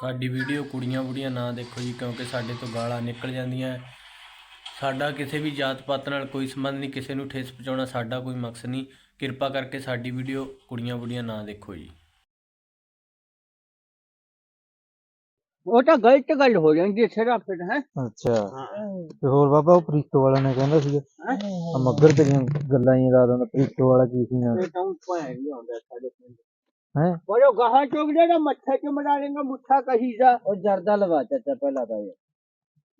ਸਾਡੀ ਵੀਡੀਓ ਕੁੜੀਆਂ ਬੁੜੀਆਂ ਨਾ ਦੇਖੋ ਜੀ ਕਿਉਂਕਿ ਸਾਡੇ ਤੋਂ ਗਾਲਾਂ ਨਿਕਲ ਜਾਂਦੀਆਂ। ਹੈ। ਸਾਡਾ ਕਿਸੇ ਵੀ ਜਾਤ ਪਾਤ ਨਾਲ ਕੋਈ ਸੰਬੰਧ ਨਹੀਂ ਕਿਸੇ ਨੂੰ ਠੇਸ ਪਹੁੰਚਾਉਣਾ ਸਾਡਾ ਕੋਈ ਮਕਸਦ ਨਹੀਂ। ਕਿਰਪਾ ਕਰਕੇ ਸਾਡੀ ਵੀਡੀਓ ਕੁੜੀਆਂ ਬੁੜੀਆਂ ਨਾ ਦੇਖੋ ਜੀ। ਉਹ ਤਾਂ ਗਲਤ ਗੱਲ ਹੋ ਜਾਂਦੀ ਹੈ ਸਿਰਾ ਫਿਰ ਹੈ? ਅੱਛਾ। ਤੇ ਹੋਰ ਬਾਬਾ ਉਹ ਪ੍ਰੀਤੋ ਵਾਲਾ ਨੇ ਕਹਿੰਦਾ ਸੀਗਾ ਆ ਮੱਗਰ ਤੇਰੀਆਂ ਗੱਲਾਂ ਹੀ ਲਾ ਦਿੰਦਾ ਪ੍ਰੀਤੋ ਵਾਲਾ ਕੀ ਸੀ ਨਾ ਇਹ ਤਾਂ ਭਾਂ ਵੀ ਆਉਂਦਾ ਸਾਡੇ ਪਿੰਡ। ਹੈ। ਪਰ ਉਹ ਗਾਹਾਂ ਚੁੱਕ ਜਿਹੜਾ ਮੱਥੇ ਚ ਮੜਾ ਲੇਗਾ ਮੁੱਠਾ ਕਹੀ ਜਾ। ਉਹ ਜਰਦਾ ਲਵਾ ਚਾਚਾ ਪਹਿਲਾਂ ਤਾਂ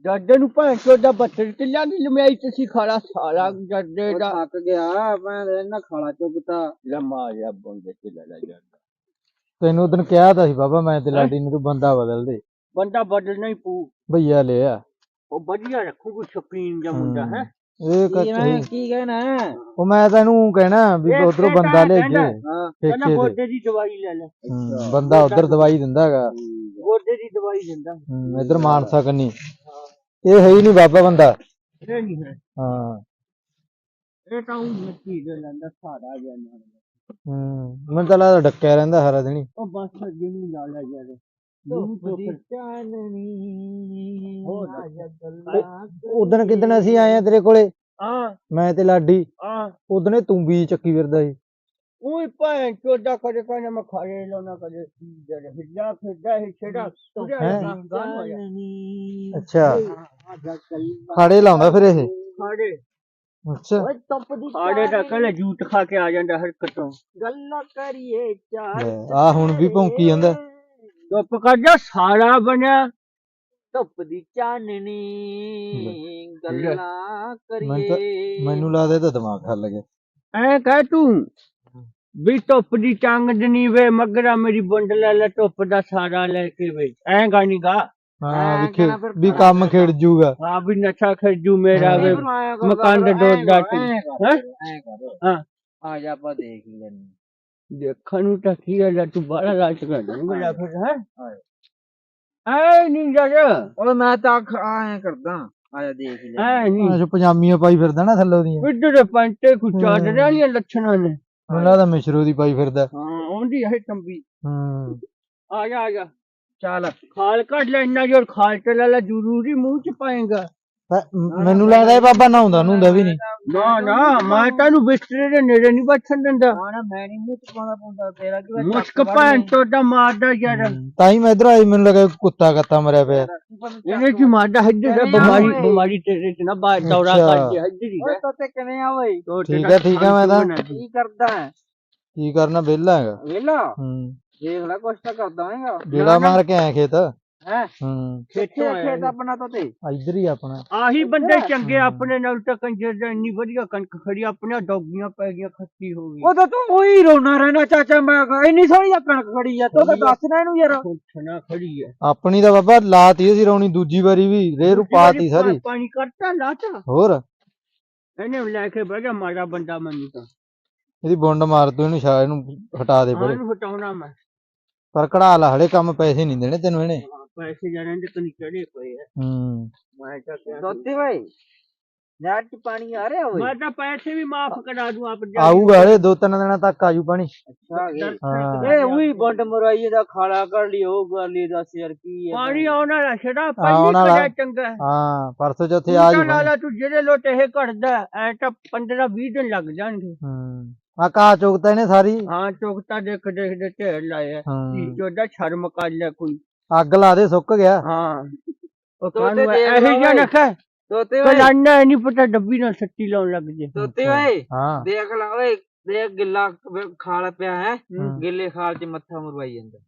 ਜੱਡੇ ਨੂੰ ਭਾਂ ਚੋਦਾ ਬੱਤਰ ਕਿੱਲਿਆਂ ਦੀ ਲੰਮਿਆਈ ਚ ਸੀ ਖਾਲਾ ਸਾਲਾ ਜੱਡੇ ਦਾ। ਥੱਕ ਗਿਆ ਮੈਂ ਇਹਨਾਂ ਖਾਲਾ ਚੁੱਕਤਾ। ਲੰਮਾ ਜਿਹਾ ਬੰਦੇ ਚ ਲੈ ਲੈ ਜਾਂਦਾ ਤੈਨੂੰ ਉਦੋਂ ਕਿਹਾ ਤਾਂ ਸੀ ਬਾਬਾ ਮੈਂ ਤੇ ਲਾਡੀ ਨੂੰ ਤੂੰ ਬੰਦਾ ਬਦਲ ਦੇ। ਬੰਦਾ ਬਦਲਣਾ ਹੀ ਪੂ ਭਈਆ ਲਿਆ ਉਹ ਵਧੀਆ ਰੱਖੂਗਾ ਸ਼ਕੀਨ ਦਾ ਮੁੰਡਾ ਹੈ। ਇਹ ਕੀ ਕਹਿਣਾ? ਉਹ ਮੈਂ ਤੈਨੂੰ ਕਹਿਣਾ ਵੀ ਉਧਰੋਂ ਬੰਦਾ ਲੈ ਕਹਿੰਦਾ, ਕਹਿੰਦਾ ਤੇ। ਗੋਡੇ ਦੀ ਦਵਾਈ ਲੈ ਲੈ। ਹੂੰ, ਬੰਦਾ ਉਧਰ ਦਵਾਈ ਦਿੰਦਾ ਹੈਗਾ। ਗੋਡੇ ਦੀ ਦਵਾਈ ਦਿੰਦਾ। ਹੂੰ, ਇੱਧਰ ਮਾਨਸਾ ਕੰਨੀ। ਇਹ ਹੈ ਹੀ ਨਹੀਂ ਬਾਬਾ ਬੰਦਾ। ਇਹ ਨਹੀਂ ਹੈ। ਹਾਂ। ਇਹ ਤਾਂ ਉਹ ਮੱਛੀ ਦੇ ਲੈਂਦਾ ਸਾਰਾ ਜਿਹਾ ਨਾਲ। ਹੂੰ ਮੈਨੂੰ ਤਾਂ ਲੱਗਦਾ ਡੱਕਿਆ ਰਹਿੰਦਾ ਸਾਰਾ ਦਿਨ ਹੀ। ਉਹ ਬਸ ਅੱਗੇ ਨੂੰ ਲਾ ਲਿਆ ਜਾ ਨੂੰ ਤੋਂ ਫਿਰ ਉਦੋਂ ਕਿਦਣ ਅਸੀਂ ਆਏ ਆ ਤੇਰੇ ਕੋਲੇ? ਆ ਮੈਂ ਤੇ ਲਾਡੀ। ਆ ਉਦਨੇ ਤੂੰ ਵੀ ਚੱਕੀ ਫਿਰਦਾ ਸੀ। ਉਹ ਭਾਂ ਚੋਦਾ ਕਦੇ ਕਹਿੰਦਾ ਮੈਂ ਖਾਲੇ ਲਾਉਣਾ ਕਦੇ ਹਿੱਲਾ ਫਿਰਦਾ ਹੈ ਛੇੜਾ ਤੁਰਿਆ? ਜਾਂਦਾ ਹੋਇਆ। ਅੱਛਾ। ਖਾੜੇ ਲਾਉਂਦਾ ਫਿਰ ਇਹ? ਖਾੜੇ। ਅੱਛਾ। ਖਾੜੇ ਦਾ ਕਹਿੰਦਾ ਜੂਟ ਖਾ ਕੇ ਆ ਜਾਂਦਾ ਹਰਕਤੋਂ ਗੱਲਾਂ ਕਰੀਏ ਚਾਰ ਆ ਹੁਣ ਵੀ ਭੌਂਕੀ ਜਾਂਦਾ। ਚੁੱਪ ਕਰ ਜਾ ਸਾਲਾ ਬਣਿਆ। ਧੁੱਪ ਦੀ ਚਾਨਣੀ ਗੱਲਾਂ ਕਰੀਏ। ਮੈਨੂੰ ਲੱਗਦਾ ਇਹਦਾ ਦਿਮਾਗ ਖੱਲ ਗਿਆ। ਐ ਕਹਿ ਤੂੰ। ਵੀ ਧੁੱਪ ਦੀ ਚੰਗ ਜਨੀ ਵੇ ਮਗਰਾ ਮੇਰੀ ਬੁੰਡ ਲੈ ਲੈ ਧੁੱਪ ਦਾ ਸਾਰਾ ਲੈ ਕੇ ਵੇ। ਐ ਗਾਣੀ ਗਾ। ਹਾਂ ਵੀ ਖੇ- ਵੀ ਕੰਮ ਖਿੜ ਜੂਗਾ। ਆ ਵੀ ਨਸ਼ਾ ਖਰਜੂ ਮੇਰਾ ਵੇ ਮਕਾਨ ਦੇ ਦੋ ਦਾ ਹੈ? ਹਾਂ। ਆ ਜਾ ਆਪਾਂ ਦੇਖ ਹੀ ਲੈਣੇ ਦੇਖਣ ਨੂੰ ਤਾਂ ਕੀ ਹੈ ਤੂੰ ਬੜਾ ਰਾਜ ਕਰ ਦੇਂਗਾ। ਫਿਰ ਹੈ? ਐ ਨਹੀਂ ਜਾ। ਓਏ ਮੈਂ ਤਾਂ ਐਂ ਕਰਦਾ। ਆ ਜਾ ਦੇਖ ਹੀ ਐ ਨਹੀਂ ਅੱਛਾ ਪਜਾਮੀਆਂ ਪਾਈ ਫਿਰਦਾ ਨਾ ਥੱਲੋਂ ਦੀਆਂ ਇੱਧਰ ਪੰਟੇ ਕੁ ਚਾੜ ਵਾਲੀਆਂ ਲੱਛਣਾਂ ਨੇ। ਮੈਨੂੰ ਲੱਗਦਾ ਮਿਸ਼ਰੋ ਦੀ ਪਾਈ ਫਿਰਦਾ। ਹਾਂ ਆਉਂਦੀ ਹੈ ਤੰਬੀ। ਹੂੰ। ਆ ਜਾ ਆ ਜਾ। ਚੱਲ ਖਾਲ ਕੱਢ ਲੈ ਇੰਨਾ ਜੋਰ ਖਾਲ ਤੇ ਲੈ ਲੈ ਜ਼ਰੂਰੀ ਮੂੰਹ ਚ ਪਾਏਗਾ। ਮੈਨੂੰ ਲੱਗਦਾ ਇਹ ਬਾਬਾ ਨਹਾਉਂਦਾ ਨੂੰਦਾ ਵੀ ਨਹੀਂ। ਨਾ ਨਾ ਮੈਂ ਤੈਨੂੰ ਬਿਸਤਰੇ ਦੇ ਨੇੜੇ ਨਹੀਂ ਬੈਠਣ ਦਿੰਦਾ। ਨਾ ਮੈਂ ਨਹੀਂ ਮੂੰਹ ਚ ਪਾਉਂਦਾ ਪਾਉਂਦਾ ਤੇਰਾ ਕੀ ਮੁਸ਼ਕ ਭੈਣ ਚੋਦਾ ਮਾਰਦਾ ਯਾਰ। ਤਾਂ ਹੀ ਮੈਂ ਇਧਰ ਆਈ ਮੈਨੂੰ ਲੱਗਾ ਕੁੱਤਾ ਕੱਤਾ ਮਰਿਆ ਪਿਆ। ਇਹਨੇ ਕੀ ਮਾਰਦਾ ਇੱਧਰ ਹੈ ਬਿਮਾਰੀ ਬਿਮਾਰੀ ਤੇਰੇ ਚ ਨਾ ਬਾਹਰ ਦੌਰਾ। ਕਰਕੇ ਇੱਧਰ ਹੀ ਹੈ ਤੋਤੇ ਕਿਵੇਂ ਆ ਬਈ? ਤੋ ਠੀਕ ਹੈ, ਠੀਕ ਹੈ, ਮੈਂ ਤਾਂ- ਹੈ। ਕਰਦਾ ਹੈ? ਕੀ ਕਰਨਾ ਵਿਹਲਾ ਹੈਗਾ। ਵੇਲਾ ਹੂੰ। ਦੇਖ ਲੈ ਕੁਛ ਤਾਂ ਕਰਦਾ ਹੋਏਗਾ। ਜਿਹੜਾ ਮਾਰ ਕੇ ਆਇਆ ਖੇਤ। ਹੈ? ਹੂੰ। ਖੇਤੋਂ ਆਇਆ ਆਪਣਾ ਤਾਂ ਤੇ। ਇੱਧਰ ਹੀ ਆਪਣਾ। ਆਹੀ ਬੰਦੇ ਚੰਗੇ ਆਪਣੇ ਨਾਲ ਤਾਂ ਕੰਜਰ ਦਾ ਇੰਨੀ ਵਧੀਆ ਕਣਕ ਖੜੀ ਆਪਣੇ ਡੌਗੀਆਂ ਪੈ ਗਈਆਂ ਖੱਤੀ ਹੋ ਗਈ। ਤਾਂ ਤੂੰ ਉਹੀ ਰੋਣਾ ਰਹਿਣਾ ਚਾਚਾ ਮੈਂ ਇੰਨੀ ਸੋਹਣੀ ਕਣਕ ਖੜੀ ਆ ਤੂੰ ਤਾਂ ਦੱਸ ਨਾ ਇਹਨੂੰ ਯਾਰ। ਖੁੱਛਣਾ ਖੜੀ ਹੈ ਆਪਣੀ ਤਾਂ ਬਾਬਾ ਲਾਤੀ ਸੀ ਰੌਣੀ ਦੂਜੀ ਵਾਰੀ ਵੀ ਰੇਰੂ ਪਾਤੀ ਸਾਰੀ। ਪਾਣੀ ਕਰਤਾ ਲਾਤਾ। ਹੋਰ? ਇਹਨੇ ਲੈ ਕੇ ਬਹਿ ਗਿਆ ਮਾੜਾ ਬੰਦਾ ਮੈਨੂੰ ਤਾਂ। ਇਹਦੀ ਬੁੰਡ ਮਾਰ ਤੂੰ ਇਹਨੂੰ ਸ਼ਾਇਦ ਇਹਨੂੰ ਹਟਾ ਦੇ ਪਰੇ ਇਹਨੂੰ ਹਟਾਉਣਾ ਮੈਂ। ਪਰ ਕਢਾ ਲਾ ਹਲੇ ਕੰਮ ਪੈਸੇ ਨਹੀਂ ਦੇਣੇ ਤੈਨੂੰ ਇਹਨੇ। ਪੈਸੇ ਜਾਣੇ ਦੇ ਕਨੀ ਚੜੇ ਪਏ ਆ। ਹੂੰ। ਮੈਂ ਤਾਂ ਕਿਹਾ ਦੋਤੇ ਭਾਈ ਨਹਿਰ ਚ ਪਾਣੀ ਆ ਰਿਹਾ ਮੈਂ ਤਾਂ ਪੈਸੇ ਵੀ ਮਾਫ ਕਰਾ ਦੂੰ ਆਪ ਆਊਗਾ ਹਲੇ ਦੋ ਤਿੰਨ ਦਿਨਾਂ ਤੱਕ ਆਜੂ ਪਾਣੀ। ਹਾਂ। ਇਹ ਉਹੀ ਬੰਡ ਮਰਾਈ ਦਾ ਖਾਲਾ ਕਰ ਲਈ ਉਹ ਕਰ ਲਈ ਦੱਸ ਯਾਰ ਕੀ ਪਾਣੀ ਆਉਣ ਵਾਲਾ ਛੜਾ ਪਾਣੀ ਵਾਲਾ। ਕਰਿਆ ਚੰਗਾ ਹੈ। ਹਾਂ ਪਰਸੋਂ ਚੌਥੇ ਆ ਜੂ ਲਾਲਾ ਤੂੰ ਜਿਹੜੇ ਲੋਟ ਇਹ ਘੜਦਾ ਐ ਤਾਂ 15 20 ਦਿਨ ਲੱਗ ਜਾਣਗੇ। ਹੂੰ ਆ ਕਾ ਚੁਗਤਾ ਇਹਨੇ ਸਾਰੀ। ਹਾਂ ਚੁਗਤਾ ਦੇਖ ਦੇਖ ਦੇ ਢੇਰ ਲਾਏ ਆ ਹੂੰ ਜੋਦਾ ਸ਼ਰਮ ਕਰ ਲੈ ਕੋਈ। ਅੱਗ ਲਾ ਦੇ ਸੁੱਕ ਗਿਆ। ਹਾਂ। ਉਹ ਤੋਤੇ ਕਾਨੂੰ ਦੇਖ ਇਹੀ ਲਾ ਜਿਹਾ ਓਏ। ਨਖਾ ਦੋਤੇ ਕਲਾਨਾ ਨਹੀਂ ਪਤਾ ਡੱਬੀ ਨਾਲ ਸੱਟੀ ਲਾਉਣ ਲੱਗ ਜੇ। ਦੋਤੇ ਓਏ ਹਾਂ। ਦੇਖ ਲਾ ਓਏ ਦੇਖ ਗਿੱਲਾ ਖਾਲ ਪਿਆ ਹੈ। ਗਿੱਲੇ ਖਾਲ 'ਚ ਮੱਥਾ ਮਰਵਾਈ ਜਾਂਦਾ।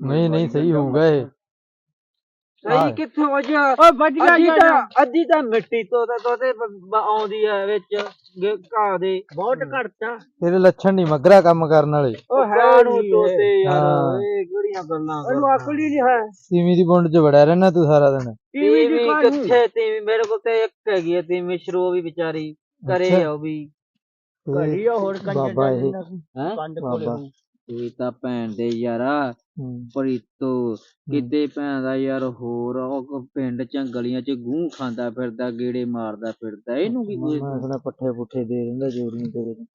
ਨਹੀਂ ਨਹੀਂ ਸਹੀ ਹੋਊਗਾ ਇਹ। ਸਹੀ ਕਿੱਥੋਂ ਵਜਾ ਓ ਵੱਜ ਗਿਆ ਅੱਧੀ। ਤਾਂ ਅੱਧੀ ਤਾਂ ਮਿੱਟੀ ਤੋਂ ਤਾਂ ਤੋਤੇ ਆਉਂਦੀ ਆ ਵਿੱਚ ਘਾਹ ਦੇ। ਬਹੁਤ ਘੜਤਾ ਤੇਰੇ ਲੱਛਣ ਨਹੀਂ ਮਗਰਾ ਕੰਮ ਕਰਨ ਵਾਲੇ। ਉਹ ਹੈ ਨੂੰ ਤੋਤੇ ਯਾਰ, ਇਹ ਕਿਹੜੀਆਂ ਗੱਲਾਂ ਉਹਨੂੰ ਅਕਲ ਹੀ ਨਹੀਂ ਹੈ। ਤੀਵੀਂ ਦੀ ਬੁੰਡ 'ਚ ਵੜਿਆ ਰਹਿਣਾ ਤੂੰ ਸਾਰਾ ਦਿਨ। ਟੀਵੀ ਦੀ ਕਾਹਨੂੰ ਕਿੱਥੇ ਤੀਵੀਂ ਮੇਰੇ ਕੋਲ ਤੇ ਇੱਕ ਹੈਗੀ ਆ ਤੀਵੀਂ ਸ਼ਰੋ ਵੀ ਵਿਚਾਰੀ। ਕਰੇ ਆ ਉਹ ਵੀ। ਘੜੀ ਆ ਹੋਰ ਕੰਜਰ ਬਾਬਾ ਇਹ। ਹੈ? ਕੰਡ ਕੋਲੇ। ਇਹ ਤਾਂ ਭੈਣ ਦੇ ਯਾਰਾ ਪ੍ਰੀਤੋ ਕਿਤੇ ਭੈਣ ਦਾ ਯਾਰ ਹੋਰ ਉਹ ਪਿੰਡ ਚ ਗਲੀਆਂ ਚ ਗੂੰ ਖਾਂਦਾ ਫਿਰਦਾ ਗੇੜੇ ਮਾਰਦਾ ਫਿਰਦਾ ਇਹਨੂੰ ਵੀ ਕੋਈ ਮੈਂ ਸੁਣਾ ਪੱਠੇ ਪੁੱਠੇ ਦੇ ਦਿੰਦਾ ਜੋੜੀਆਂ ਤੇਰੇ ਨੂੰ।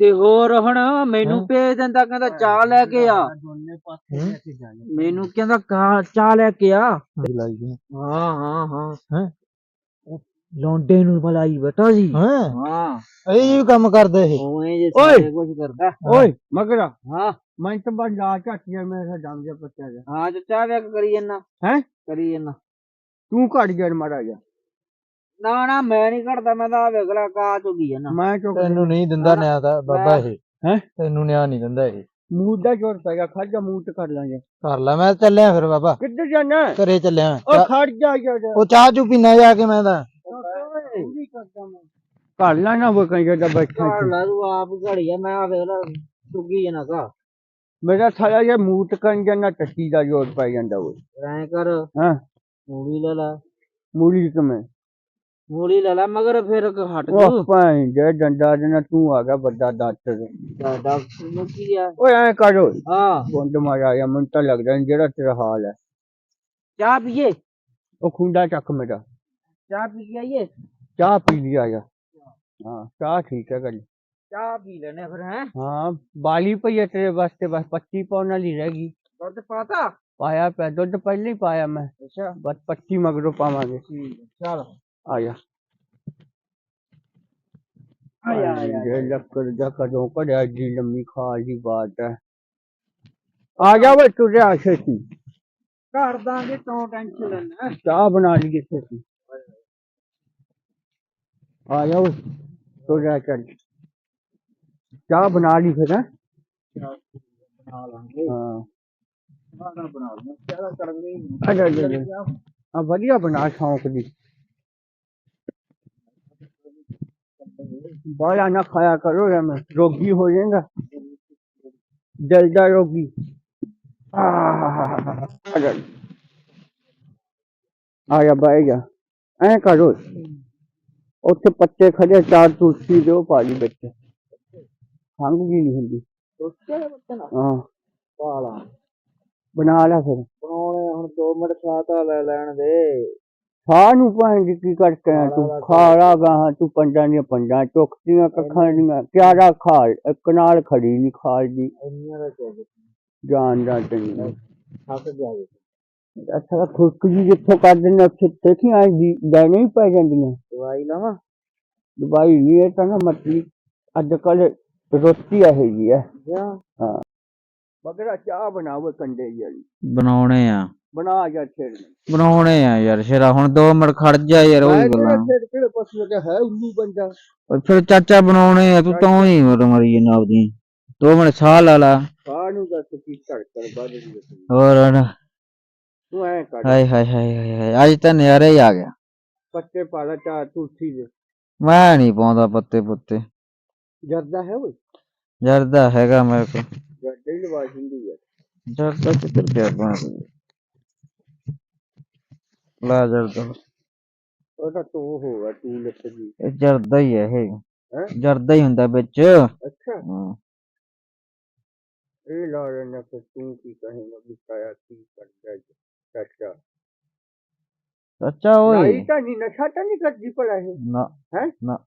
ਤੇ ਹੋਰ ਹੁਣ ਮੈਨੂੰ ਹੈਂ? ਭੇਜ ਦਿੰਦਾ ਕਹਿੰਦਾ ਚਾਹ ਲੈ ਕੇ ਆ ਦੋਨੇ ਪਾਸੇ ਹੂੰ? ਲੈ ਕੇ ਜਾਣੇ ਮੈਨੂੰ ਕਹਿੰਦਾ ਕਾ ਚਾਹ ਲੈ ਕੇ ਆ ਹਾਂ ਹਾਂ ਹਾਂ ਹੈਂ? ਲੌਂਡੇ ਨੂੰ ਬੁਲਾਈ ਬਤਾ ਜੀ ਹਾਂ ਹਾਂ ਇਹ ਜੀ ਕੰਮ ਕਰਦੇ ਇਹ ਉਵੇਂ ਜੇ ਓਏ! ਸਾਰੇ ਕੁਝ ਕਰਦਾ ਓਏ ਮਗਰਾ ਹਾਂ ਮੈਂ ਤਾਂ ਬਸ ਲਾ ਝਾਟੀਆਂ ਮੇਰੇ ਦਮ ਜਿਹਾ ਪੱਤਿਆ ਜਾ ਹਾਂ ਤੇ ਚਾਹ ਵੇਖ ਕਰੀ ਜੰਨਾ ਹੈਂ? ਕਰੀ ਜੰਨਾ ਤੂੰ ਘੜ ਗਿਆ ਮਾਰਾ ਜਾ ਨਾ ਨਾ ਮੈਂ ਨਹੀਂ ਘੜਦਾ ਮੈਂ ਤਾਂ ਵੇਖਲਾ ਕਾ ਚੁਗੀ ਜੰਨਾ ਮੈਂ ਚੁੱਕ ਤੈਨੂੰ ਨਹੀਂ ਦਿੰਦਾ ਨਿਆਂ ਤਾਂ ਬਾਬਾ ਇਹ ਹੈਂ? ਤੈਨੂੰ ਨਿਆਂ ਨਹੀਂ ਦਿੰਦਾ ਇਹ ਮੂੰਹ ਦਾ ਜੋਰ ਪੈ ਗਿਆ ਖੜ ਜਾ ਮੂੰਹ ਤੇ ਕਰ ਲਾਂਗੇ ਕਰ ਲੈ ਮੈਂ ਚੱਲਿਆ ਫਿਰ ਬਾਬਾ ਕਿੱਧਰ ਜਾਣਾ ਘਰੇ ਚੱਲਿਆ ਓ ਮੈਂ। ਖੜ ਜਾ ਯਾਰ ਉਹ ਚਾਹ ਚੂ ਪੀਣਾ ਜਾ ਕੇ ਮੈਂ ਤਾਂ ਕਰ ਲੈਣਾ ਉਹ ਕੰਜਰ ਦਾ ਬੈਠਾ ਘੜ ਇੱਥੇ। ਲਾ ਤੂੰ ਆਪ ਘੜੀ ਆ ਮੈਂ ਆ ਵੇਖਲਾ ਚੁਗੀ ਜਨਾ ਕਾ ਮੇਰਾ ਸਾਰਾ ਇਹ ਮੂੰਹ ਤੇ ਕੰਜਰ ਨਾਲ ਟੱਟੀ ਦਾ ਜੋਰ ਪੈ ਜਾਂਦਾ ਉਹ ਐਂ ਕਰ ਹਾਂ ਮੂਲੀ ਲੈ ਲੈ ਮੂਲੀ ਕਮੇ ਮੂਲੀ ਲੈ ਲੈ ਮਗਰ ਫਿਰ ਹਟ ਉਹ ਜੂ ਭਾਈ ਜੇ ਡੰਡਾ ਦੇਣਾ ਤੂੰ ਆ ਗਿਆ ਵੱਡਾ ਡਾਕਟਰ ਡਾਕਟਰ ਨੂੰ ਕੀ ਆ ਓਏ ਐ ਕਰੋ ਹਾਂ ਗੁੰਡ ਮਾਰਿਆ ਜਾਂ ਮੈਨੂੰ ਤਾਂ ਲੱਗਦਾ ਨੀ ਜਿਹੜਾ ਤੇਰਾ ਹਾਲ ਹੈ ਚਾਹ ਪੀਏ ਉਹ ਖੁੰਡਾ ਚੱਕ ਮੇਰਾ ਚਾਹ ਪੀ ਕੇ ਆਈਏ ਚਾਹ ਪੀ ਲਿਆ ਜਾ ਹਾਂ ਚਾਹ ਠੀਕ ਹੈ ਗੱਲ ਚਾਹ ਪੀ ਲੈਣੇ ਫਿਰ ਹੈ ਹਾਂ ਬਾਲੀ ਪਈ ਹੈ ਤੇਰੇ ਵਾਸਤੇ ਬਸ 25 ਪਾਉਣ ਵਾਲੀ ਰਹਿ ਗਈ ਦੁੱਧ ਪਾਤਾ ਪਾਇਆ ਪਿਆ ਦੁੱਧ ਪਹਿਲਾਂ ਹੀ ਪਾਇਆ ਮੈਂ ਅੱਛਾ ਬਸ 25 ਮਗਰੋਂ ਪਾਵਾਂਗੇ ਚੱਲ ਆ ਜਾ ਆਇਆ ਆਇਆ ਜੇ ਲੱਕੜ ਦਾ ਕਦੋਂ ਕੜਿਆ ਜੀ ਲੰਮੀ ਖਾਲ ਦੀ ਬਾਤ ਹੈ ਆ ਜਾ ਵੇ ਤੂੰ ਜਾ ਛੇਤੀ ਕਰ ਦਾਂਗੇ ਤੂੰ ਟੈਨਸ਼ਨ ਲੈਣਾ ਚਾਹ ਬਣਾ ਲਈਏ ਛੇਤੀ आ तो क्या चल चाह बना ली फिर हाँ बढ़िया बना शौक दी बड़ा ना खाया करो मैं रोगी हो जाएगा जल्दा रोगी आ गया बह गया ऐ करो ਉੱਥੇ ਪੱਤੇ ਖੜੇ ਚਾਰ ਤੁਲਸੀ ਦੇ ਉਹ ਪਾ ਲਈ ਵਿੱਚ। ਖੰਘ ਵੀ ਨਹੀਂ ਹੁੰਦੀ। ਸੋਚਿਆ ਬੱਚਾ ਹਾਂ। ਪਾਲਾ ਬਣਾ ਲੈ ਫਿਰ। ਬਣਾਉਣੇ ਹੁਣ 2 ਮਿੰਟ ਖਾਤਾ ਲੈ ਲੈਣ ਦੇ। ਖਾ ਨੂੰ ਭਾਂਜੀ ਕੀ ਕਰਕੇ ਆਇਆ ਤੂੰ? ਖਾਲਾ ਗਾਹਾਂ ਤੂੰ ਪੰਜਾਂ ਦੀਆਂ ਪੰਜਾਂ ਚੁੱਕਦੀਆਂ ਕੱਖਾਂ ਦੀਆਂ। ਕਿਆਰਾ ਖਾਲ ਇੱਕ ਨਾਲ ਖੜੀ ਨਹੀਂ ਖਾਲ ਦੀ। ਇੰਨੀਆਂ ਦਾ ਚਾਹੀਦਾ ਜਾਨ ਦਾ ਤੈਨੂੰ ਥੱਕ ਗਿਆ ਅੱਛਾ ਖੁਰਕ ਜੀ ਜਿੱਥੋਂ ਕਰ ਦਿੰਦੇ ਉੱਥੇ ਆ ਜੀ ਲੈਣੇ ਹੀ ਪੈ ਜਾਂਦੀਆਂ। ਦਵਾਈ ਲਾਵਾਂ? ਦਵਾਈ ਨਹੀਂ ਇਹ ਤਾਂ ਨਾ ਮਤਲੀ ਅੱਜ ਕੱਲ ਰੋਟੀ ਇਹ ਜੀ ਹੈ। ਜਾ ਮਗਰ ਚਾਹ ਬਣਾਓ ਕੰਡੇ ਜੀ ਵਾਲੀ। ਬਣਾਉਣੇ ਆ। ਬਣਾ ਜਾ ਛੇੜ ਬਣਾਉਣੇ ਆ ਯਾਰ ਸ਼ੇਰਾ ਹੁਣ 2 ਮਿੰਟ ਖੜ ਜਾ ਯਾਰ ਉਹੀ ਗੱਲਾਂ। ਛੇੜ ਕਿਹੜੇ ਪਾਸੇ ਲੱਗਿਆ ਹੈ ਉੱਲੂ ਬੰਦਾ? ਓਏ ਫਿਰ ਚਾਚਾ ਬਣਾਉਣੇ ਆ ਤੂੰ ਤਾਂ ਹੀ ਮਰ ਮਰੀ ਜਨਾ ਆਪਦੀ। 2 ਮਿੰਟ ਸਾਹ ਲਾ ਲਾ। ਖਾ ਨੂੰ ਦੱਸ ਕੀ ਧੜਕਣ ਵੱਧ ਰਹੀ ਹੈ ਤੇਰੀ। ਹੋਰ ਨਾ ਤੂੰ ਐ ਕਰ। ਹਾਏ ਹਾਏ ਹਾਏ ਹਾਏ ਹਾਏ, ਅੱਜ ਤਾਂ ਨਜ਼ਾਰਾ ਹੀ ਆ ਗਿਆ। ਪੱਤੇ ਪਾ ਲਾ ਚਾਹ ਤੁਲਸੀ ਦੇ ਮੈਂ ਨਹੀਂ ਪਾਉਂਦਾ ਪੱਤੇ ਪੁੱਤੇ। ਜਰਦਾ ਹੈ ਓਏ ਜਰਦਾ ਹੈਗਾ ਮੇਰੇ ਕੋਲ। ਜਰਦਾ ਹੀ ਲਵਾ ਦਿੰਦੀ ਹੈ। ਜਰਦਾ ਕਿੱਧਰ ਗਿਆ ਬਣਾ ਲਾ ਜਰਦਾ। ਉਹ ਤਾਂ ਤੂੰ ਹੋਗਾ ਤੂੰ ਲਿਖ ਦੀ ਇਹ ਜਰਦਾ ਹੀ ਹੈ ਇਹ? ਜਰਦਾ ਹੀ ਹੁੰਦਾ ਵਿੱਚ। ਅੱਛਾ। ਹਾਂ। ਇਹ ਲਾ ਲੈਣਾ ਫਿਰ ਤੂੰ ਕੀ ਕਹੇਂਗਾ ਵੀ ਕਾਇਆ ਕੀ ਕਰਦਾ ਜੀ ਚਾਚਾ ਚਾਚਾ ਓਏ ਨਹੀਂ ਤਾਂ ਨਹੀਂ ਨਸ਼ਾ ਤਾਂ ਨਹੀਂ ਕਰਦੀ ਭਲਾ ਇਹ ਨਾ ਹੈ ਨਾ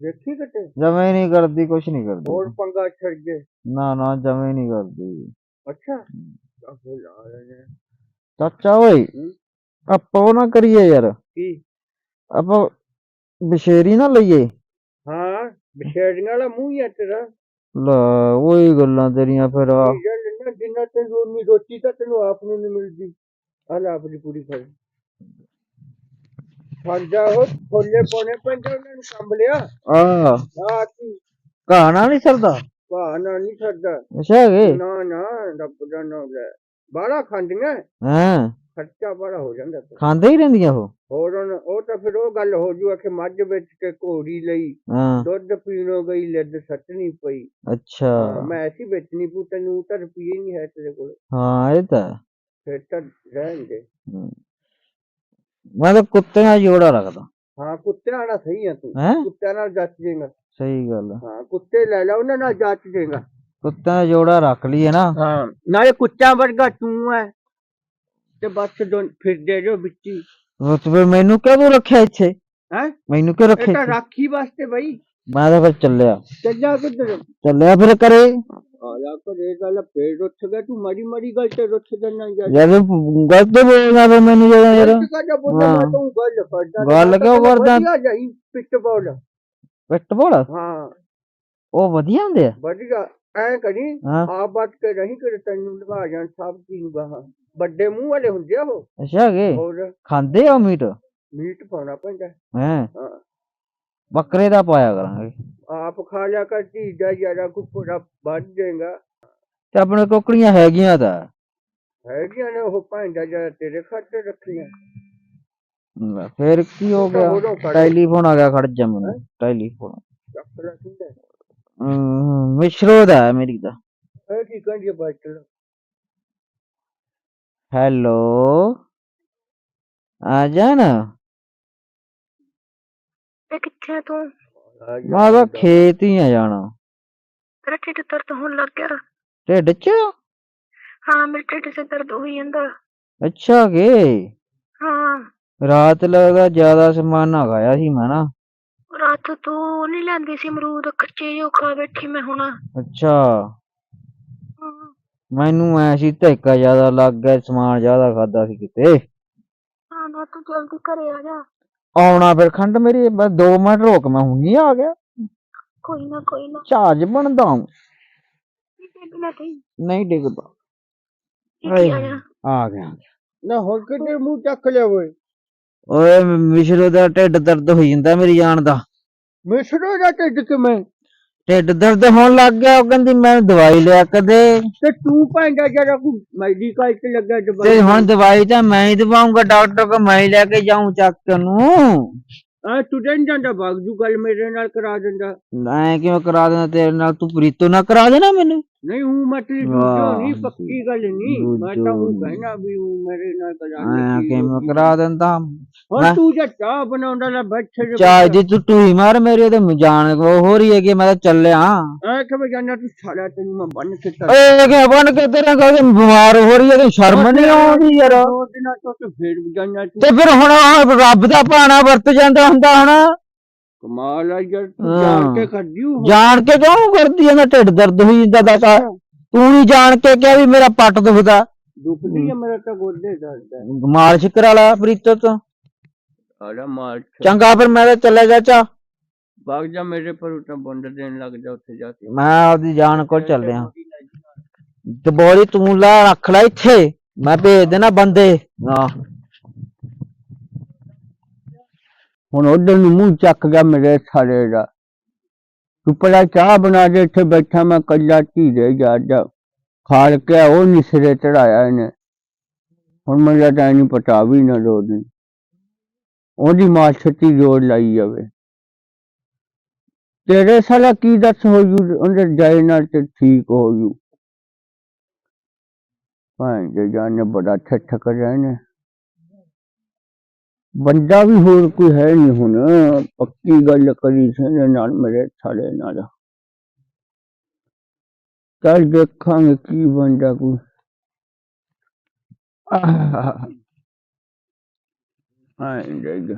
ਦੇਖੀ ਕਿਤੇ ਜਮੇ ਨਹੀਂ ਕਰਦੀ ਕੁਛ ਨਹੀਂ ਕਰਦੀ ਹੋਰ ਪੰਗਾ ਛੱਡ ਗਏ ਨਾ ਨਾ ਜਮੇ ਨਹੀਂ ਕਰਦੀ ਅੱਛਾ ਤਾਂ ਫਿਰ ਲਾ ਲੈਣਾ ਚਾਚਾ ਓਏ ਹੂੰ? ਆਪਾਂ ਉਹ ਨਾ ਕਰੀਏ ਯਾਰ ਕੀ ਆਪਾਂ ਬਸ਼ੇਰੀ ਨਾ ਲਈਏ ਹਾਂ ਬਸ਼ੇੜੀਆਂ ਨਾ ਜਿੰਨਾ ਤੈਨੂੰ ਉਨੀ ਰੋਟੀ ਤਾਂ ਤੈਨੂੰ ਆਪ ਨੂੰ ਨਹੀਂ ਮਿਲਦੀ। ਆ ਲੈ ਆਪਣੀ ਪੂਰੀ ਕਰ। ਖਾਂਦਾ ਹੋ ਥੋਲੇ ਪਾਉਣੇ ਪੈਂਦੇ ਉਹਨਾਂ ਨੂੰ ਕੰਬ ਲਿਆ। ਆ ਆ ਕੀ ਕਹਾਣਾ ਨਹੀਂ ਸਰਦਾ? ਭਾਣਾ ਨਹੀਂ ਛੱਡਦਾ ਅੱਛਾ ਹੈਗੇ। ਨਾ ਨਾ ਰੱਬ ਦਾ ਨਾਮ ਲੈ। ਬਾਹਲਾ ਖਾਂਦੀਆਂ। ਹਾਂ। ਖਰਚਾ ਬੜਾ ਹੋ ਜਾਂਦਾ ਫਿਰ। ਖਾਂਦੇ ਹੀ ਰਹਿੰਦੀਆਂ ਉਹ? ਹੋਰ ਹੁਣ ਉਹ ਤਾਂ ਫਿਰ ਉਹ ਗੱਲ ਹੋ ਜੂ ਕਿ ਮੱਝ ਵਿੱਚ ਕੇ ਘੋੜੀ ਲਈ ਹਾਂ। ਦੁੱਧ ਪੀਣੋ ਗਈ ਲੱਦ ਸੱਟਣੀ ਪਈ। ਅੱਛਾ। ਮੈਂ ਐਸੀ ਵੇਚਣੀ ਪੂ ਤੈਨੂੰ ਤਾਂ ਰੁਪਈਏ ਨਹੀਂ ਹੈ ਤੇਰੇ ਕੋਲ। ਹਾਂ ਇਹ ਤਾਂ ਹੈ। ਫਿਰ ਤਾਂ ਰਹਿਣ ਦੇ ਹਮ। ਮੈਂ ਤਾਂ ਕੁੱਤੇ ਨਾਲ ਜੋੜਾ ਰੱਖਦਾ। ਹਾਂ ਕੁੱਤਿਆਂ ਨਾਲ ਸਹੀ ਆ ਤੂੰ। ਹੈ? ਕੁੱਤਿਆਂ ਨਾਲ ਜੱਚ ਜੇਗਾ। ਸਹੀ ਗੱਲ ਆ। ਹਾਂ ਕੁੱਤੇ ਲੈ ਲੈ ਉਹਨਾਂ ਨਾਲ ਜੱਚ ਜੇਗਾ। ਕੁੱਤਿਆਂ ਦਾ ਜੋੜਾ ਰੱਖ ਲਈਏ ਨਾ। ਹਾਂ ਨਾਲੇ ਕੁੱਤਿਆਂ ਵਰਗਾ ਤੂੰ ਹੈ ਤੇ ਬਸ ਦੋ ਫਿਰਦੇ ਜੋ ਵਿੱਚ। ਉਹ ਤੇ ਫਿਰ ਮੈਨੂੰ ਕਿਉਂ ਰੱਖਿਆ ਇੱਥੇ? ਹੈ? ਮੈਨੂੰ ਕਿਉਂ ਇਹ ਰੱਖਿਆ ਤਾਂ ਇੱਥੇ? ਰਾਖੀ ਵਾਸਤੇ ਬਈ। ਮੈਂ ਤਾਂ ਫਿਰ ਚੱਲਿਆ। ਚੱਲਿਆ ਕਿੱਧਰ? ਚੱਲਿਆ ਫਿਰ ਕਰੇ ਆਇਆ ਘਰੇ ਗੱਲ ਫੇਰ ਉੱਠ ਗਿਆ। ਤੂੰ ਮਾੜੀ ਮਾੜੀ ਗੱਲ ਤੇ ਉੱਠ ਜਾਣਾ ਯਾਰ ਜਦ ਗਲਤ ਬੋਲਦਾ ਫਿਰ ਮੈਨੂੰ ਜਦੋਂ ਯਾਰ ਕਾਹਦਾ ਬੋਲਦਾ? ਹਾਂ। ਮੈਂ ਤੂੰ ਗੱਲ ਕਰਦਾ ਗੱਲ ਕਿਉਂ ਕਰਦਾ? ਵਧੀਆ ਜਾਈ ਪਿੱਟ ਬੋਲ। ਹਾਂ। ਉਹ ਵਧੀਆ ਹੁੰਦੇ ਆ। ਵਧੀਆ। ਐ ਕਰੀ ਹਾਂ। ਆ ਬਾਤ ਕੇ ਰਹੀ ਕਰ ਤੈਨੂੰ ਲਗਾ ਜਾਣ ਸਭ ਕੀ ਨੂੰ ਗਾਹਾਂ ਵੱਡੇ ਮੂੰਹ ਵਾਲੇ ਹੁੰਦੇ ਆ ਉਹ। ਅੱਛਾ ਕੇ ਹੋਰ? ਖਾਂਦੇ ਆ ਮੀਟ? ਮੀਟ ਪਾਉਣਾ ਪੈਂਦਾ। ਹੈ? ਹਾਂ। ਬੱਕਰੇ ਦਾ ਪਾਇਆ ਕਰਾਂਗੇ। ਆਪ ਖਾ ਲਿਆ ਕਰ ਧੀ ਜਾ ਯਾਰਾ ਕੁੱਪੜਾ ਵੱਧ ਜਾਏਗਾ ਤੇ ਆਪਣੇ ਕੋਕੜੀਆਂ ਹੈਗੀਆਂ ਤਾਂ। ਹੈਗੀਆਂ ਨੇ ਉਹ ਭਾਂਡਾ ਜਿਹੜਾ ਤੇਰੇ ਖਾਤੇ ਰੱਖੀਆਂ। ਲੈ, ਫਿਰ ਕੀ ਹੋ ਗਿਆ? ਉਦੋਂ ਕੱਢ ਟੈਲੀਫੋਨ ਆ ਗਿਆ ਖੜ ਜਾ ਮੈਨੂੰ। ਟੈਲੀਫੋਨ। ਚੱਕ ਲੈ ਕਿੰਦਾ ਹਮ, ਮਿਸ਼ਰੋ ਦਾ ਹੈ ਮੇਰੀ ਦਾ ਇਹ ਕੀ ਕਹਿੰਦੀ ਬਾਟਲ ਹੈਲੋ। ਆ ਜਾ ਨਾ। ਤੇ ਕਿੱਥੇ ਆ ਤੂੰ? ਮੈਂ ਤਾਂ ਖੇਤ ਹੀ ਆ ਜਾਣਾ। ਤੇਰਾ ਢਿੱਡ ਦਰਦ ਹੋਣ ਲੱਗ ਗਿਆ। ਢਿੱਡ ਚ? ਹਾਂ ਮੇਰੇ ਢਿੱਡ 'ਚ ਦਰਦ ਹੋਈ ਜਾਂਦਾ। ਅੱਛਾ ਕੇ? ਹਾਂ। ਰਾਤ ਲੱਗਦਾ ਜ਼ਿਆਦਾ ਸਮਾਨ ਨਾ ਖਾਇਆ ਸੀ ਮੈਂ ਨਾ। ਰਾਤ ਤੂੰ ਨਹੀਂ ਲੈਂਦੀ ਸੀ ਅਮਰੂਦ ਕੱਚੇ ਜੋ ਖਾ ਬੈਠੀ ਮੈਂ ਹੁਣ। ਅੱਛਾ। ਮੈਨੂੰ ਐ ਸੀ ਧੱਕਾ ਜ਼ਿਆਦਾ ਲੱਗ ਗਿਆ ਸਮਾਨ ਜ਼ਿਆਦਾ ਖਾਦਾ ਸੀ ਕਿਤੇ। ਹਾਂ ਨਾ ਤੂੰ ਜਲਦੀ ਘਰੇ ਆ ਜਾ। ਆਉਣਾ ਫਿਰ ਖੰਡ ਮੇਰੀ ਬਸ 2 ਮਿੰਟ ਰੁਕ ਮੈਂ ਹੁਣ ਨਹੀਂ ਆ ਗਿਆ। ਕੋਈ ਨਾ ਕੋਈ ਨਾ। ਚਾਰਜ ਬਣਦਾ ਹੂੰ। ਨਹੀਂ ਡਿੱਗਦਾ। ਆ ਗਿਆ ਨਾ ਹੁਣ ਕਿਤੇ ਮੂੰਹ ਚੱਕ ਲਿਆ ਓਏ। ਓਏ ਮਿਸ਼ਰੋ ਦਾ ਢਿੱਡ ਦਰਦ ਹੋਈ ਜਾਂਦਾ ਮੇਰੀ ਜਾਨ ਦਾ। ਮਿਸਰੋ ਦਾ ਢਿੱਡ ਕਿਵੇਂ? ਢਿੱਡ ਦਰਦ ਹੋਣ ਲੱਗ ਗਿਆ ਉਹ ਕਹਿੰਦੀ ਮੈਂ ਦਵਾਈ ਲਿਆ ਕੇ ਦੇ। ਤੇ ਤੂੰ ਭਾਂਡਾ ਜਿਹੜਾ ਕੋਈ ਮੈਡੀਕਲ ਚ ਲੱਗਾ ਤੇ ਦਵਾਈ ਹੁਣ ਦਵਾਈ ਤਾਂ ਮੈਂ ਹੀ ਦਵਾਉਂਗਾ ਡਾਕਟਰ ਕੋ ਮੈਂ ਹੀ ਲੈ ਕੇ ਜਾਊਂ ਚੱਕ ਨੂੰ ਆ ਤੂੰ ਨਹੀਂ ਜਾਂਦਾ ਬਾਗਜੂ ਗੱਲ ਮੇਰੇ ਨਾਲ ਕਰਾ ਦਿੰਦਾ। ਐ ਕਿਵੇਂ ਕਰਾ ਦੇਣਾ ਤੇਰੇ ਨਾਲ ਤੂੰ ਪ੍ਰੀਤੋ ਨਾ ਕਰਾ ਦੇਣਾ ਮੈਨੂੰ? ਨਹੀਂ ਹੂੰ ਮਤਲੀ ਵਾਹ। ਨਹੀਂ ਪੱਕੀ ਗੱਲ ਨਹੀਂ। ਮੈਂ ਤਾਂ ਉਹ ਦੂਜੋ। ਕਹਿਣਾ ਵੀ ਉਹ ਮੇਰੇ ਨਾਲ ਕਰਾ ਐ ਦੇ ਕਿਵੇਂ ਕਰਾ ਦਿੰਦਾ? ਹੁਣ ਹੈਂ? ਤੂੰ ਜੇ ਚਾਹ ਬਣਾਉਂਦਾ ਲੈ ਬੈਠੇ ਜੇ ਚਾਹ ਜੀ ਤੂੰ ਟੂਈ ਮਾਰ ਮੇਰੀ ਤੇ ਜਾਣ ਉਹ ਹੋ ਰਹੀ ਹੈ ਕਿ ਮੈਂ ਤਾਂ ਚੱਲਿਆ। ਐ ਕਿ ਜਾਨਾ ਤੂੰ ਸਾਲਾ ਤੈਨੂੰ ਮੈਂ ਬੰਨ ਕੇ ਤਾ ਓਏ ਕਿ ਬਣ ਕੇ ਤੇਰੇ ਕੋਲ ਬਿਮਾਰ ਹੋ ਰਹੀ ਹੈ ਤੇ ਸ਼ਰਮ ਨਹੀਂ ਆਉਂਦੀ ਯਾਰ। ਦੋ ਦਿਨਾਂ ਤੋਂ ਤੇ ਫੇਰ ਜਾਨਾ ਤੂੰ। ਤੇ ਫਿਰ ਹੁਣ ਰੱਬ ਦਾ ਭਾਣਾ ਵਰਤ ਜਾਂਦਾ ਹੁੰਦਾ ਹੁਣ ਕਮਾਲ ਆ ਯਾਰ ਤੂੰ ਹਾਂ। ਜਾਣ ਕੇ ਕਰਦੀ ਹੂੰ ਜਾਣ ਕੇ ਕਿਉਂ ਕਰਦੀ ਨਾ ਢਿੱਡ ਦਰਦ ਹੋਈ ਜਾਂਦਾ ਦਾ ਤੂੰ। ਨਹੀਂ ਜਾਣ ਕੇ ਕਿਹਾ ਵੀ ਮੇਰਾ ਪੱਟ ਦੁਖਦਾ। ਦੁਖਦੀ ਹੈ ਮੇਰਾ ਤਾਂ ਗੋਡੇ ਦਰਦ ਹੈ ਮਾਲਸ਼ ਕਰਾ ਲਾ ਪ੍ਰੀਤੋ ਤੋਂ। ਆਲਾ ਮਾਰ ਚੰਗਾ ਫਿਰ ਮੈਂ ਤਾਂ ਚੱਲਿਆ ਚਾਚਾ ਬਾਗ ਜਾ ਮੇਰੇ ਪਰ ਉਟਾ ਬੰਦ ਦੇਣ ਲੱਗ ਜਾ ਉੱਥੇ ਜਾ ਕੇ। ਮੈਂ ਆਪਦੀ ਜਾਨ ਕੋਲ ਚੱਲਿਆ। ਤੇ ਬੋਲੀ ਤੂੰ ਲਾ ਰੱਖ ਲੈ ਇੱਥੇ। ਮੈਂ ਭੇਜ ਦੇਣਾ ਬੰਦੇ। ਹਾਂ ਹੁਣ ਉਧਰ ਨੂੰ ਮੂੰਹ ਚੱਕ ਗਿਆ ਮੇਰੇ ਸਾਲੇ ਦਾ। ਤੂੰ ਪਹਿਲਾਂ ਚਾਹ ਬਣਾ ਦੇ, ਇੱਥੇ ਬੈਠਾ ਮੈਂ ਕੱਲਾ ਧੀਰੇ ਜਾ ਜਾ। ਖਾਲ ਕੇ ਉਹ ਨੀ ਸਿਰੇ ਚੜਾਇਆ ਇਹਨੇ। ਹੁਣ ਮੈਨੂੰ ਤਾਂ ਨਹੀਂ ਪਤਾ ਵੀ ਨਾ ਦੋ ਦਿਨ। ਉਹਦੀ ਮਾਂ ਛੱਤੀ ਜੋੜ ਲਾਈ ਜਾਵੇ। ਤੇਰੇ ਸਾਲਾ ਕੀ ਦੱਸ ਹੋ ਜੂ, ਉਹਦੇ ਜਾਏ ਨਾਲ ਤੇ ਠੀਕ ਹੋ ਜੂ। ਭਾਂ ਜੇ ਜਾਨੇ ਬੜਾ ਠੱਠ ਕਰ ਰਹੇ ਨੇ ਬੰਦਾ ਵੀ ਹੋਰ ਕੋਈ ਹੈ ਨਹੀਂ ਹੁਣ ਪੱਕੀ ਗੱਲ ਕਰੀ ਸੀ ਇਹਦੇ ਨਾਲ ਮੇਰੇ ਸਾਲੇ ਨਾਲ ਕੱਲ ਦੇਖਾਂਗੇ ਕੀ ਬੰਦਾ ਕੋਈ ਆਹ ਦੇਖ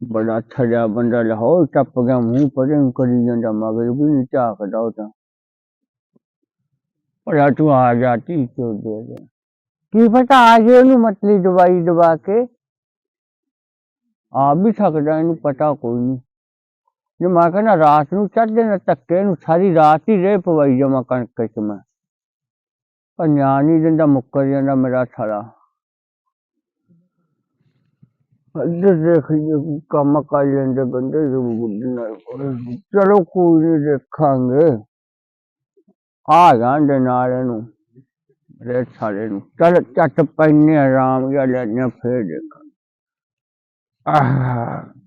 ਬੜਾ ਛੜਿਆ ਬੰਦਾ ਲਾਹੌਰ ਟੱਪ ਗਿਆ ਮੂੰਹ ਪਰੇ ਨੂੰ ਕਰੀ ਜਾਂਦਾ ਮਗਰ ਵੀ ਨਹੀਂ ਝਾਕਦਾ ਉਹ ਤਾਂ ਬੜਾ ਤੂੰ ਆ ਗਿਆ ਤੀ ਚੋ ਦੇ ਦੇ ਕੀ ਪਤਾ, ਆ ਜੇ ਮਤਲੀ ਦਵਾਈ ਦਵਾ ਕੇ ਆ ਵੀ ਸਕਦਾ, ਇਹਨੂੰ ਪਤਾ ਕੋਈ ਨਹੀਂ। ਜੇ ਮੈਂ ਕਹਿੰਦਾ ਰਾਤ ਨੂੰ ਚੜ੍ਹਦੇ ਨਾ ਧੱਕੇ ਨੂੰ, ਸਾਰੀ ਰਾਤ ਹੀ ਰੇ ਪਵਾਈ ਜਮਾ ਕਣਕ ਚ ਮੈਂ। ਪਰ ਨਿਆਣ ਨਹੀਂ ਦਿੰਦਾ, ਮੁੱਕਰ ਜਾਂਦਾ ਮੇਰਾ ਸਾਲਾ। ਅੱਧੇ ਦੇਖ ਲਈਏ ਕੰਮ ਕਰ ਲੈਂਦੇ ਬੰਦੇ ਨਾਲ। ਚਲੋ ਕੋਈ ਨਹੀਂ, ਦੇਖਾਂਗੇ। ਆ ਜਾਂਦੇ ਨਾਲ ਇਹਨੂੰ। ਮੇਰੇ ਸਾਲੇ ਨੂੰ। ਚੱਲ ਚੱਟ ਪੈਨੇ ਆਰਾਮ ਜਾਂ ਲੈਣੇ ਫੇਰ ਦੇਖ ਆਹ।